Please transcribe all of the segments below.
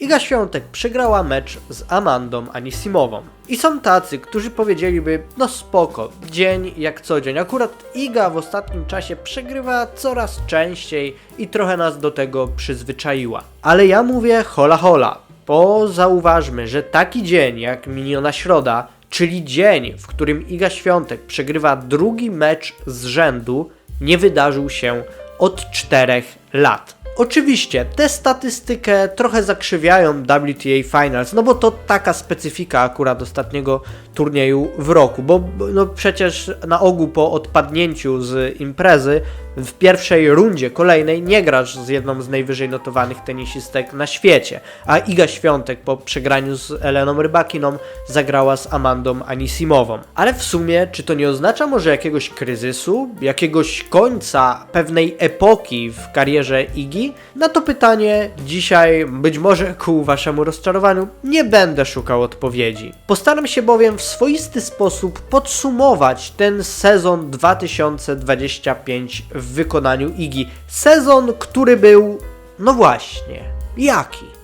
Iga Świątek przegrała mecz z Amandą Anisimową. I są tacy, którzy powiedzieliby, no spoko, dzień jak co dzień. Akurat Iga w ostatnim czasie przegrywa coraz częściej i trochę nas do tego przyzwyczaiła. Ale ja mówię hola hola, bo zauważmy, że taki dzień jak miniona środa, czyli dzień, w którym Iga Świątek przegrywa drugi mecz z rzędu, nie wydarzył się od czterech lat. Oczywiście, tę statystykę trochę zakrzywiają WTA Finals, no bo to taka specyfika akurat ostatniego turnieju w roku, bo no przecież na ogół po odpadnięciu z imprezy w pierwszej rundzie kolejnej nie grasz z jedną z najwyżej notowanych tenisistek na świecie, a Iga Świątek po przegraniu z Eleną Rybakiną zagrała z Amandą Anisimową. Ale w sumie, czy to nie oznacza może jakiegoś kryzysu, jakiegoś końca pewnej epoki w karierze Igi? Na to pytanie dzisiaj, być może ku waszemu rozczarowaniu, nie będę szukał odpowiedzi. Postaram się bowiem w swoisty sposób podsumować ten sezon 2025 w wykonaniu Igi. Sezon, który był, no właśnie, jaki?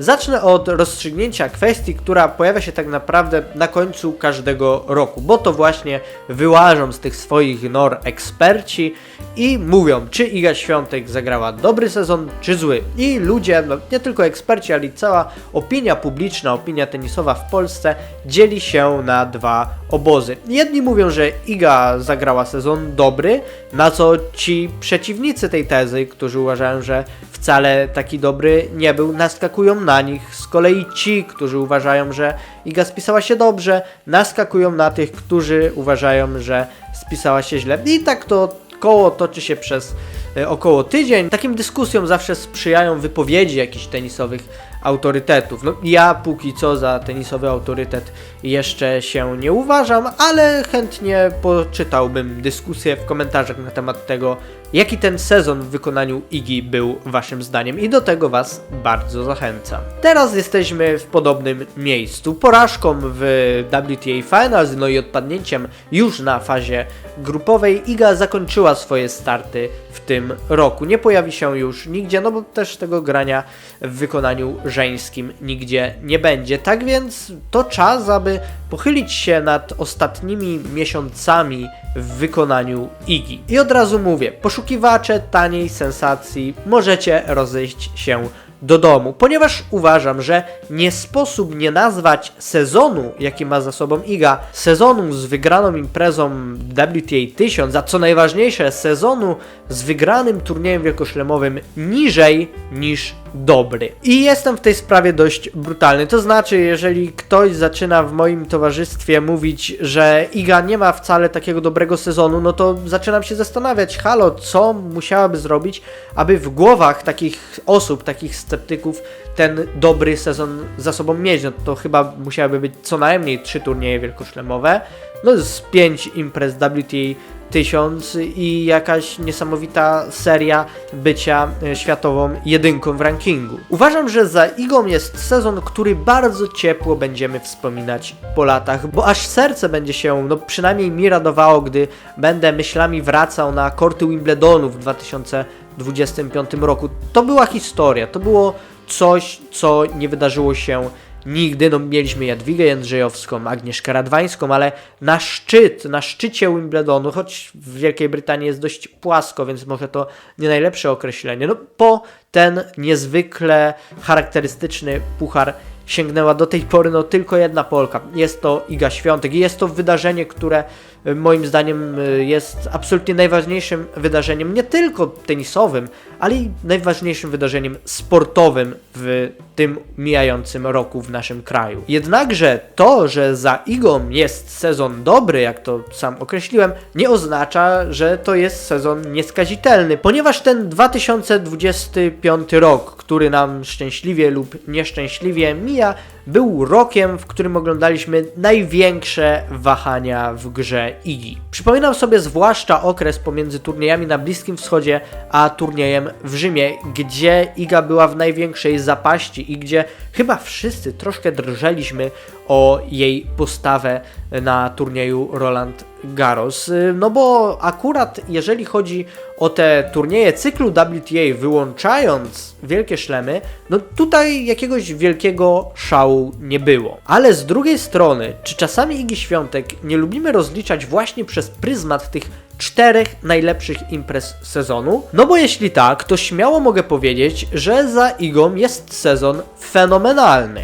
Zacznę od rozstrzygnięcia kwestii, która pojawia się tak naprawdę na końcu każdego roku, bo to właśnie wyłażą z tych swoich nor eksperci i mówią, czy Iga Świątek zagrała dobry sezon, czy zły. I ludzie, no nie tylko eksperci, ale i cała opinia publiczna, opinia tenisowa w Polsce dzieli się na dwa obozy. Jedni mówią, że Iga zagrała sezon dobry, na co ci przeciwnicy tej tezy, którzy uważają, że wcale taki dobry nie był, naskakują na nich. Z kolei ci, którzy uważają, że Iga spisała się dobrze, naskakują na tych, którzy uważają, że spisała się źle. I tak to koło toczy się przez e, około tydzień. Takim dyskusjom zawsze sprzyjają wypowiedzi jakichś tenisowych autorytetów. No, ja póki co za tenisowy autorytet jeszcze się nie uważam, ale chętnie poczytałbym dyskusję w komentarzach na temat tego, jaki ten sezon w wykonaniu Igi był waszym zdaniem i do tego was bardzo zachęcam. Teraz jesteśmy w podobnym miejscu. Porażką w WTA Finals, no i odpadnięciem już na fazie grupowej Iga zakończyła swoje starty w tym roku. Nie pojawi się już nigdzie, no bo też tego grania w wykonaniu żeńskim nigdzie nie będzie. Tak więc to czas, aby pochylić się nad ostatnimi miesiącami w wykonaniu Igi. I od razu mówię, poszukiwacze taniej sensacji możecie rozejść się do domu, ponieważ uważam, że nie sposób nie nazwać sezonu, jaki ma za sobą Iga, sezonu z wygraną imprezą WTA 1000, a co najważniejsze, sezonu z wygranym turniejem wielkoszlemowym niżej niż dobry. I jestem w tej sprawie dość brutalny. To znaczy, jeżeli ktoś zaczyna w moim towarzystwie mówić, że Iga nie ma wcale takiego dobrego sezonu, no to zaczynam się zastanawiać, halo, co musiałaby zrobić, aby w głowach takich osób, takich sceptyków, ten dobry sezon za sobą mieć. No to chyba musiałyby być co najmniej trzy turnieje wielkoszlemowe, no z pięć imprez WTA 1000 i jakaś niesamowita seria bycia e, światową jedynką w rankingu. Uważam, że za Igą jest sezon, który bardzo ciepło będziemy wspominać po latach, bo aż serce będzie się, no przynajmniej mi radowało, gdy będę myślami wracał na korty Wimbledonu w 2025 roku. To była historia, to było coś, co nie wydarzyło się nigdy. No, mieliśmy Jadwigę Jędrzejowską, Agnieszkę Radwańską, ale na szczyt, na szczycie Wimbledonu, choć w Wielkiej Brytanii jest dość płasko, więc może to nie najlepsze określenie. No, po ten niezwykle charakterystyczny puchar sięgnęła do tej pory no, tylko jedna Polka. Jest to Iga Świątek i jest to wydarzenie, które moim zdaniem y, jest absolutnie najważniejszym wydarzeniem, nie tylko tenisowym, ale i najważniejszym wydarzeniem sportowym w tym mijającym roku w naszym kraju. Jednakże to, że za Igą jest sezon dobry, jak to sam określiłem, nie oznacza, że to jest sezon nieskazitelny, ponieważ ten 2025 rok, który nam szczęśliwie lub nieszczęśliwie mija, był rokiem, w którym oglądaliśmy największe wahania w grze Igi. Przypominam sobie zwłaszcza okres pomiędzy turniejami na Bliskim Wschodzie a turniejem w Rzymie, gdzie Iga była w największej zapaści i gdzie chyba wszyscy troszkę drżeliśmy o jej postawę na turnieju Roland Garros. Y, No bo akurat jeżeli chodzi o te turnieje cyklu WTA, wyłączając wielkie szlemy, no tutaj jakiegoś wielkiego szału nie było. Ale z drugiej strony, czy czasami Igi Świątek nie lubimy rozliczać właśnie przez pryzmat tych czterech najlepszych imprez sezonu? No bo jeśli tak, to śmiało mogę powiedzieć, że za Igą jest sezon fenomenalny.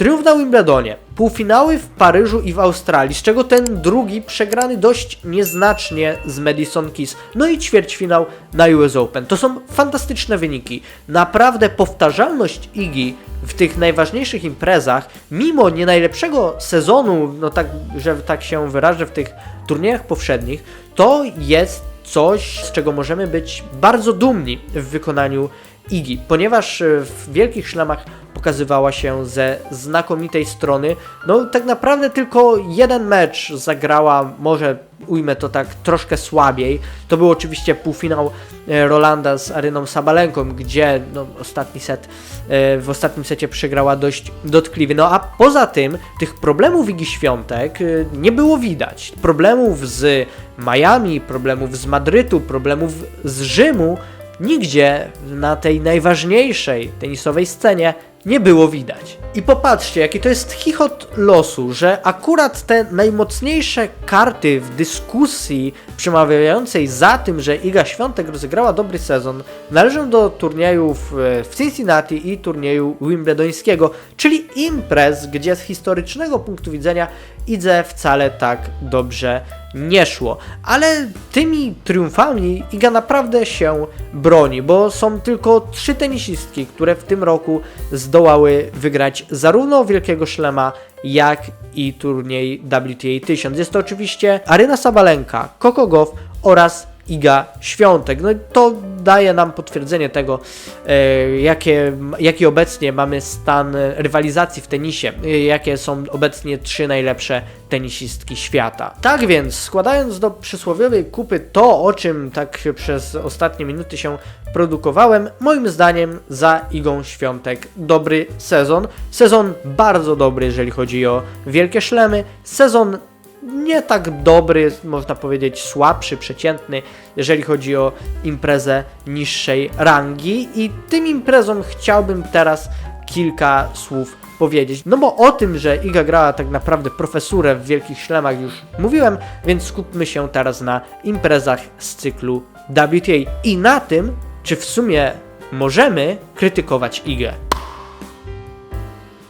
Triumf na Wimbledonie, półfinały w Paryżu i w Australii, z czego ten drugi przegrany dość nieznacznie z Madison Keys, no i ćwierćfinał na US Open. To są fantastyczne wyniki. Naprawdę powtarzalność Igi w tych najważniejszych imprezach, mimo nie najlepszego sezonu, no tak, że tak się wyrażę, w tych turniejach powszednich, to jest coś, z czego możemy być bardzo dumni w wykonaniu Igi, ponieważ e, w wielkich szlamach pokazywała się ze znakomitej strony. No tak naprawdę tylko jeden mecz zagrała, może ujmę to tak troszkę słabiej. To był oczywiście półfinał e, Rolanda z Aryną Sabalenką, gdzie no, ostatni set, e, w ostatnim secie przegrała dość dotkliwie. No a poza tym tych problemów Igi Świątek nie było widać. Problemów z Miami, problemów z Madrytu, problemów z Rzymu nigdzie na tej najważniejszej tenisowej scenie nie było widać. I popatrzcie, jaki to jest chichot losu, że akurat te najmocniejsze karty w dyskusji przemawiającej za tym, że Iga Świątek rozegrała dobry sezon, należą do turniejów e, w Cincinnati i turnieju wimbledońskiego, czyli imprez, gdzie z historycznego punktu widzenia Idze wcale tak dobrze nie szło. Ale tymi triumfami Iga naprawdę się broni, bo są tylko trzy tenisistki, które w tym roku zdołały wygrać zarówno Wielkiego Szlema, jak i turniej WTA 1000. Jest to oczywiście Aryna Sabalenka, Coco Gauff oraz Iga Świątek. No to daje nam potwierdzenie tego, e, jakie, jaki obecnie mamy stan rywalizacji w tenisie, e, jakie są obecnie trzy najlepsze tenisistki świata. Tak więc, składając do przysłowiowej kupy to, o czym tak przez ostatnie minuty się produkowałem, moim zdaniem za Igą Świątek dobry sezon. Sezon bardzo dobry, jeżeli chodzi o wielkie szlemy. Sezon nie tak dobry, można powiedzieć słabszy, przeciętny, jeżeli chodzi o imprezę niższej rangi i tym imprezom chciałbym teraz kilka słów powiedzieć. No bo o tym, że Iga grała tak naprawdę profesurę w wielkich szlemach już mówiłem, więc skupmy się teraz na imprezach z cyklu WTA i na tym, czy w sumie możemy krytykować Igę.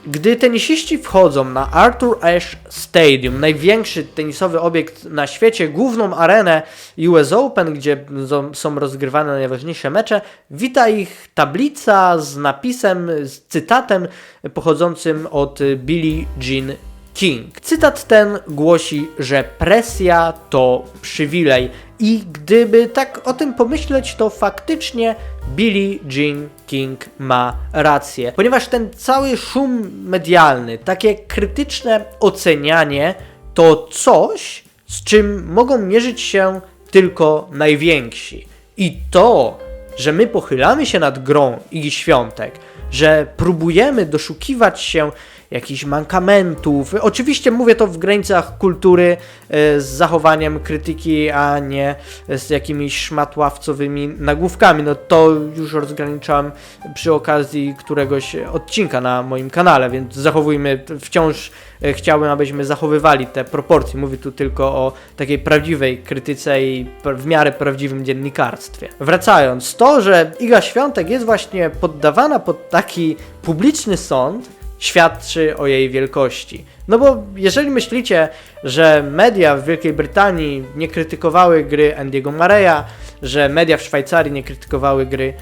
Gdy tenisiści wchodzą na Arthur Ashe Stadium, największy tenisowy obiekt na świecie, główną arenę US Open, gdzie są- rozgrywane najważniejsze mecze, wita ich tablica z napisem, z cytatem pochodzącym od Billie Jean King. Cytat ten głosi, że presja to przywilej. I gdyby tak o tym pomyśleć, to faktycznie Billie Jean King ma rację. Ponieważ ten cały szum medialny, takie krytyczne ocenianie, to coś, z czym mogą mierzyć się tylko najwięksi. I to, że my pochylamy się nad grą Igi Świątek, że próbujemy doszukiwać się jakichś mankamentów. Oczywiście mówię to w granicach kultury e, z zachowaniem krytyki, a nie z jakimiś szmatławcowymi nagłówkami. No to już rozgraniczam przy okazji któregoś odcinka na moim kanale, więc zachowujmy wciąż e, chciałbym, abyśmy zachowywali te proporcje. Mówię tu tylko o takiej prawdziwej krytyce i w miarę prawdziwym dziennikarstwie. Wracając, to, że Iga Świątek jest właśnie poddawana pod taki publiczny sąd, świadczy o jej wielkości. No bo jeżeli myślicie, że media w Wielkiej Brytanii nie krytykowały gry Andiego Mareya, że media w Szwajcarii nie krytykowały gry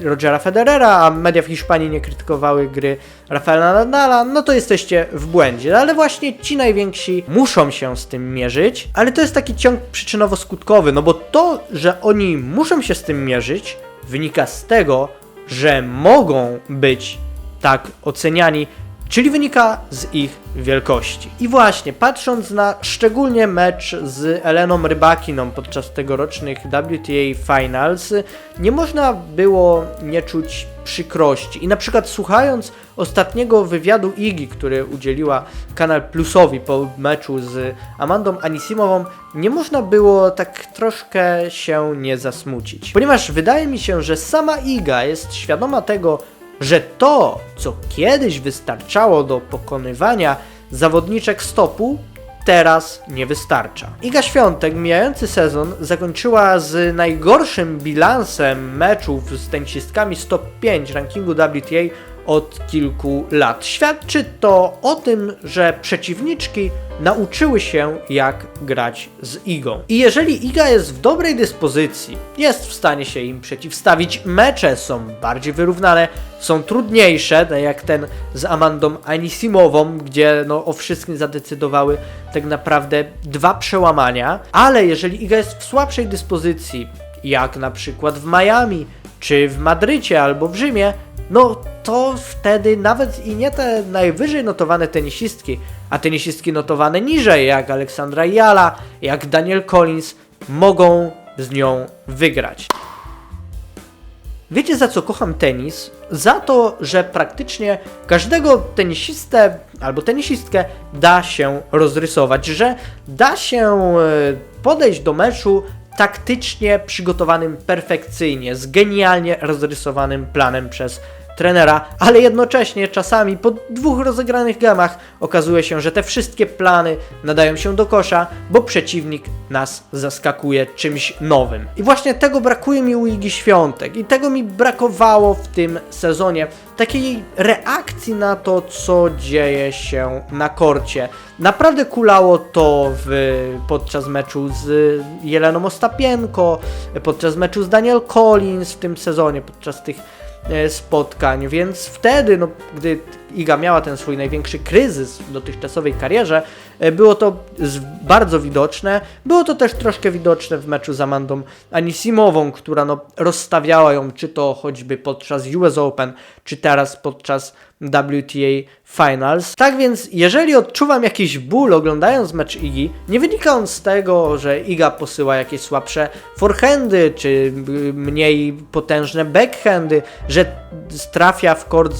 e, Rogera Federera, a media w Hiszpanii nie krytykowały gry Rafaela Nadala, no to jesteście w błędzie. Ale właśnie ci najwięksi muszą się z tym mierzyć, ale to jest taki ciąg przyczynowo-skutkowy, no bo to, że oni muszą się z tym mierzyć, wynika z tego, że mogą być tak oceniani, czyli wynika z ich wielkości. I właśnie, patrząc na szczególnie mecz z Eleną Rybakiną podczas tegorocznych WTA Finals, nie można było nie czuć przykrości. I na przykład słuchając ostatniego wywiadu Igi, który udzieliła Kanal Plusowi po meczu z Amandą Anisimową, nie można było tak troszkę się nie zasmucić. Ponieważ wydaje mi się, że sama Iga jest świadoma tego, że to, co kiedyś wystarczało do pokonywania zawodniczek stopu, teraz nie wystarcza. Iga Świątek mijający sezon zakończyła z najgorszym bilansem meczów z tenisistkami z top 5 rankingu WTA od kilku lat. Świadczy to o tym, że przeciwniczki nauczyły się jak grać z Igą. I jeżeli Iga jest w dobrej dyspozycji, jest w stanie się im przeciwstawić, mecze są bardziej wyrównane, są trudniejsze, tak jak ten z Amandą Anisimową, gdzie no, o wszystkim zadecydowały tak naprawdę dwa przełamania, ale jeżeli Iga jest w słabszej dyspozycji, jak na przykład w Miami, czy w Madrycie, albo w Rzymie, no to wtedy nawet i nie te najwyżej notowane tenisistki, a tenisistki notowane niżej, jak Aleksandra Jala, jak Daniel Collins, mogą z nią wygrać. Wiecie za co kocham tenis? Za to, że praktycznie każdego tenisistę albo tenisistkę da się rozrysować, że da się e, podejść do meczu taktycznie przygotowanym perfekcyjnie, z genialnie rozrysowanym planem przez trenera, ale jednocześnie czasami po dwóch rozegranych gemach okazuje się, że te wszystkie plany nadają się do kosza, bo przeciwnik nas zaskakuje czymś nowym. I właśnie tego brakuje mi u Igi Świątek i tego mi brakowało w tym sezonie. Takiej reakcji na to, co dzieje się na korcie. Naprawdę kulało to w, podczas meczu z Jeleną Ostapienko, podczas meczu z Daniel Collins w tym sezonie, podczas tych spotkań, więc wtedy, no, gdy Iga miała ten swój największy kryzys w dotychczasowej karierze, e, było to bardzo widoczne. Było to też troszkę widoczne w meczu z Amandą Anisimową, która no, rozstawiała ją, czy to choćby podczas US Open, czy teraz podczas WTA Finals. Tak więc, jeżeli odczuwam jakiś ból oglądając mecz Igi, nie wynika on z tego, że Iga posyła jakieś słabsze forehandy, czy y, mniej potężne backhandy, że trafia w kord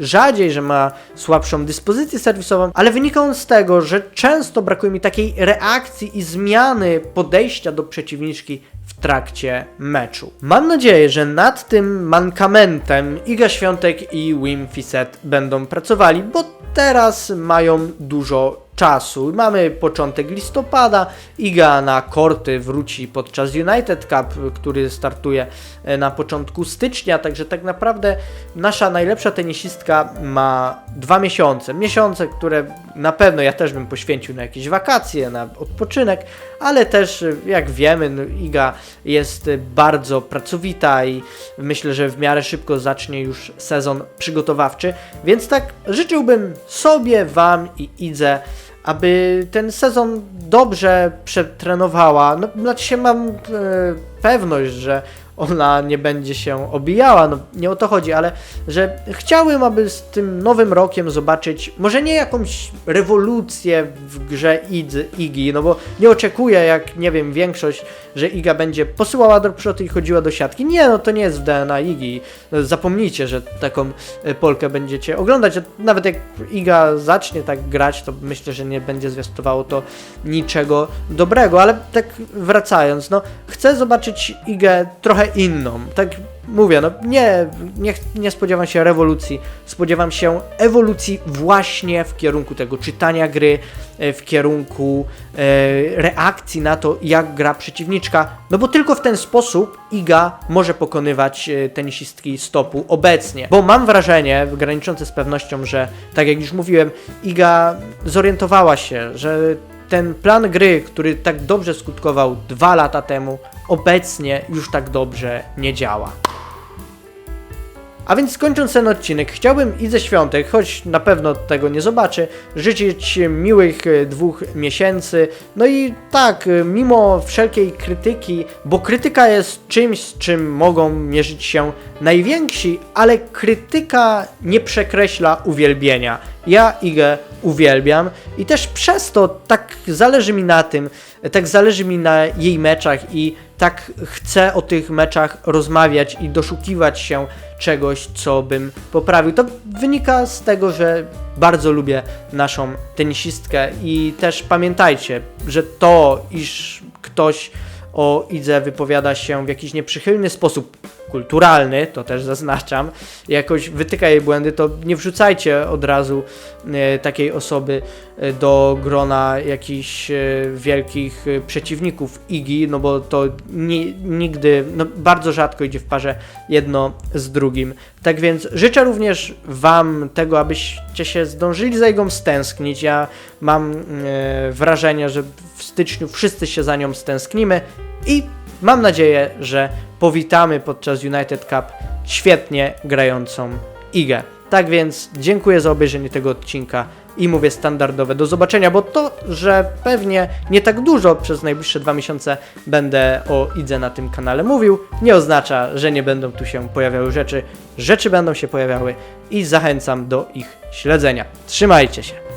rzadziej, że ma słabszą dyspozycję serwisową, ale wynika on z tego, że często brakuje mi takiej reakcji i zmiany podejścia do przeciwniczki w trakcie meczu. Mam nadzieję, że nad tym mankamentem Iga Świątek i Wim Fisset będą pracowali, bo teraz mają dużo czasu. Mamy początek listopada, Iga na korty wróci podczas United Cup, który startuje e, na początku stycznia, także tak naprawdę nasza najlepsza tenisistka ma dwa miesiące. Miesiące, które na pewno ja też bym poświęcił na jakieś wakacje, na odpoczynek, ale też e, jak wiemy, no, Iga jest e, bardzo pracowita i myślę, że w miarę szybko zacznie już sezon przygotowawczy, więc tak życzyłbym sobie, Wam i Idze, aby ten sezon dobrze przetrenowała. No, znaczy się mam e, pewność, że ona nie będzie się obijała, no nie o to chodzi, ale że chciałbym, aby z tym nowym rokiem zobaczyć może nie jakąś rewolucję w grze Ig- Igi, no bo nie oczekuję, jak nie wiem, większość, że Iga będzie posyłała do przodu i chodziła do siatki. Nie, no to nie jest w DNA Igi. No, zapomnijcie, że taką e, Polkę będziecie oglądać. Nawet jak Iga zacznie tak grać, to myślę, że nie będzie zwiastowało to niczego dobrego, ale tak wracając, no chcę zobaczyć Igę trochę inną. Tak mówię, no nie, nie, nie spodziewam się rewolucji, spodziewam się ewolucji właśnie w kierunku tego czytania gry, e, w kierunku e, reakcji na to, jak gra przeciwniczka, no bo tylko w ten sposób Iga może pokonywać e, tenisistki stopu obecnie, bo mam wrażenie, graniczące z pewnością, że tak jak już mówiłem, Iga zorientowała się, że ten plan gry, który tak dobrze skutkował dwa lata temu, obecnie już tak dobrze nie działa. A więc kończąc ten odcinek, chciałbym Idze Świątek, choć na pewno tego nie zobaczy, życzyć miłych e, dwóch miesięcy. No i tak, e, mimo wszelkiej krytyki, bo krytyka jest czymś, z czym mogą mierzyć się najwięksi, ale krytyka nie przekreśla uwielbienia. Ja Igę uwielbiam i też przez to tak zależy mi na tym, tak zależy mi na jej meczach i tak chcę o tych meczach rozmawiać i doszukiwać się czegoś, co bym poprawił. To wynika z tego, że bardzo lubię naszą tenisistkę i też pamiętajcie, że to, iż ktoś o Idze wypowiada się w jakiś nieprzychylny sposób kulturalny, to też zaznaczam, jakoś wytyka jej błędy, to nie wrzucajcie od razu e, takiej osoby e, do grona jakichś e, wielkich przeciwników Igi, no bo to ni, nigdy, no bardzo rzadko idzie w parze jedno z drugim. Tak więc życzę również Wam tego, abyście się zdążyli za Igą stęsknić. Ja mam wrażenie, że w styczniu wszyscy się za nią stęsknimy i mam nadzieję, że powitamy podczas United Cup świetnie grającą Igę. Tak więc dziękuję za obejrzenie tego odcinka i mówię standardowe do zobaczenia, bo to, że pewnie nie tak dużo przez najbliższe dwa miesiące będę o Idze na tym kanale mówił, nie oznacza, że nie będą tu się pojawiały rzeczy. Rzeczy będą się pojawiały i zachęcam do ich śledzenia. Trzymajcie się!